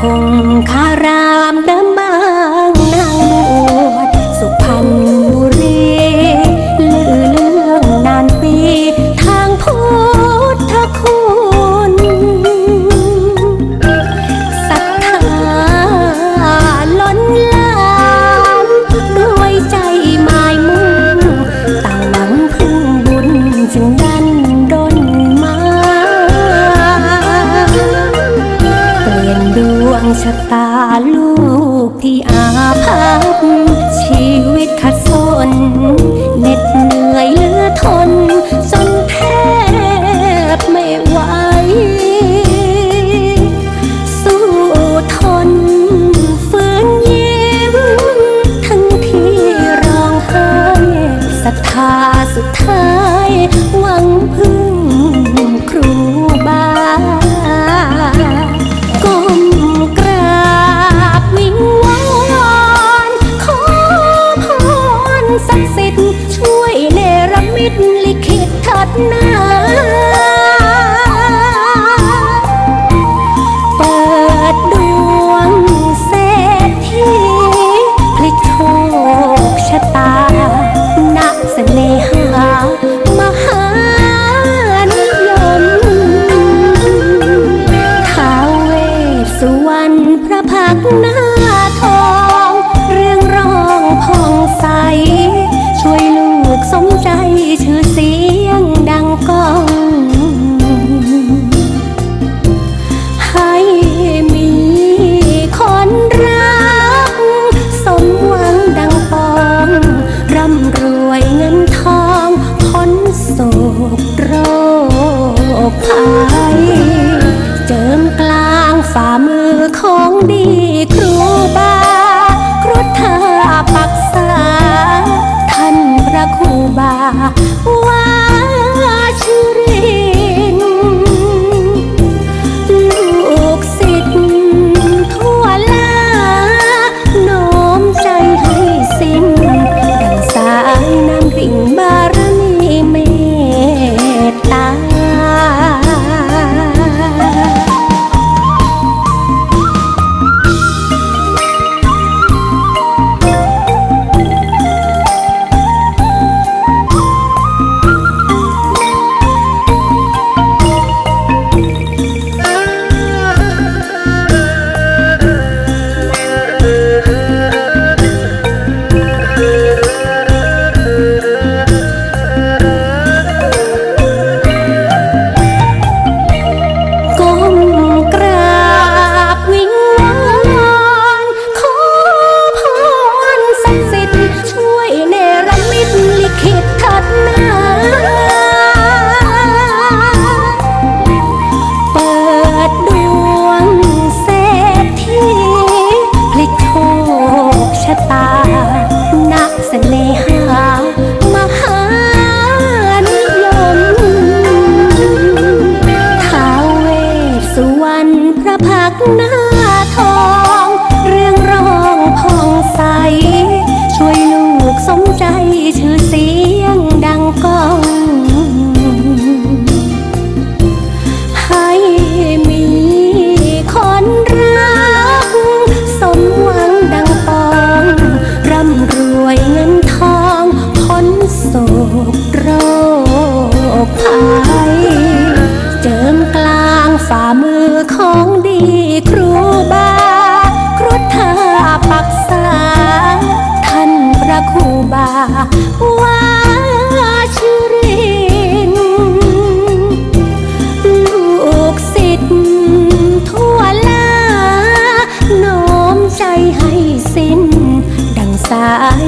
คงคารามเดิม ตาลูกที่อาภัพชีวิตขัดสนเหน็ดเหนื่อยเลือทน จนแทบไม่ไหว สู้ทนฝืนยิ้ม ทั้งที่ร้องไห้ศรัทธาสุดท้าย ฝ่ามือ ชื่อเสียงดังก้องให้มีคนรัก สมหวังดังปอง ร่ำรวยเงินทองพ้นโกโรคภัยเจิมกลางฝ่ามือของดีครูบาครุฑาปักษา คู่บ่าวาชิริน ลูกศิษย์ทั่วลาน้อมใจให้สิ้น ดังสาย